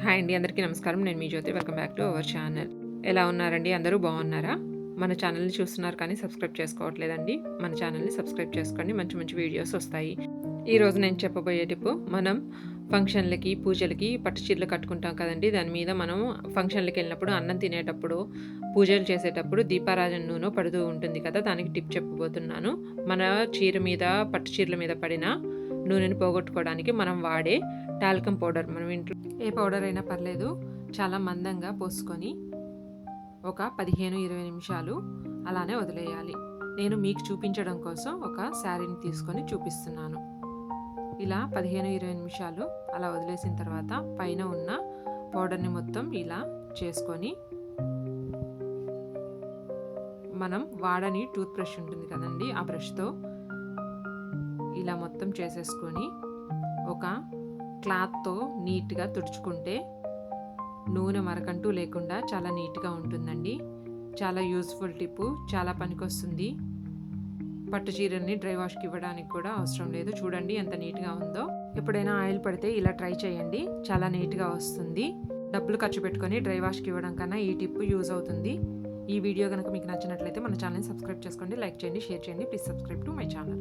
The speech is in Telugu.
హాయ్ అండి అందరికీ నమస్కారం. నేను మీ Jyothi. Welcome back to our channel. ఎలా ఉన్నారండి? అందరూ బాగున్నారా? మన ఛానల్ని చూస్తున్నారు కానీ సబ్స్క్రైబ్ చేసుకోవట్లేదండి. మన ఛానల్ని సబ్స్క్రైబ్ చేసుకోండి. మంచి మంచి వీడియోస్ వస్తాయి. ఈరోజు నేను చెప్పబోయే టిప్పు మనం ఫంక్షన్లకి పూజలకి పట్టు చీరలు కట్టుకుంటాం కదండి. దాని మీద మనం ఫంక్షన్లకి వెళ్ళినప్పుడు అన్నం తినేటప్పుడు పూజలు చేసేటప్పుడు దీపారాజన నూనె పడుతూ ఉంటుంది కదా. దానికి టిప్ చెప్పబోతున్నాను. మన చీర మీద పట్టు చీరల మీద పడిన నూనెను పోగొట్టుకోవడానికి మనం వాడే టాల్కమ్ పౌడర్ మనం ఇంట్లో ఏ పౌడర్ అయినా పర్లేదు చాలా మందంగా పోసుకొని ఒక పదిహేను ఇరవై నిమిషాలు అలానే వదిలేయాలి. నేను మీకు చూపించడం కోసం ఒక శారీని తీసుకొని చూపిస్తున్నాను. ఇలా పదిహేను ఇరవై నిమిషాలు అలా వదిలేసిన తర్వాత పైన ఉన్న పౌడర్ని మొత్తం ఇలా చేసుకొని మనం వాడని టూత్ బ్రష్ ఉంటుంది కదండి ఆ బ్రష్తో ఇలా మొత్తం చేసేసుకొని ఒక క్లాత్తో నీట్గా తుడుచుకుంటే నూనె మరకంటూ లేకుండా చాలా నీట్గా ఉంటుందండి. చాలా యూస్ఫుల్ టిప్పు చాలా పనికొస్తుంది. పట్టు చీరల్ని డ్రై వాష్కి ఇవ్వడానికి కూడా అవసరం లేదు. చూడండి ఎంత నీట్గా ఉందో. ఎప్పుడైనా ఆయిల్ పడితే ఇలా ట్రై చేయండి. చాలా నీట్గా వస్తుంది. డబ్బులు ఖర్చు పెట్టుకొని డ్రై వాష్కి ఇవ్వడం కన్నా ఈ టిప్ యూజ్ అవుతుంది. ఈ వీడియో కనుక మీకు నచ్చినట్లయితే మన ఛానల్ని సబ్స్క్రైబ్ చేసుకోండి లైక్ చేయండి షేర్ చేయండి. Please subscribe to my channel.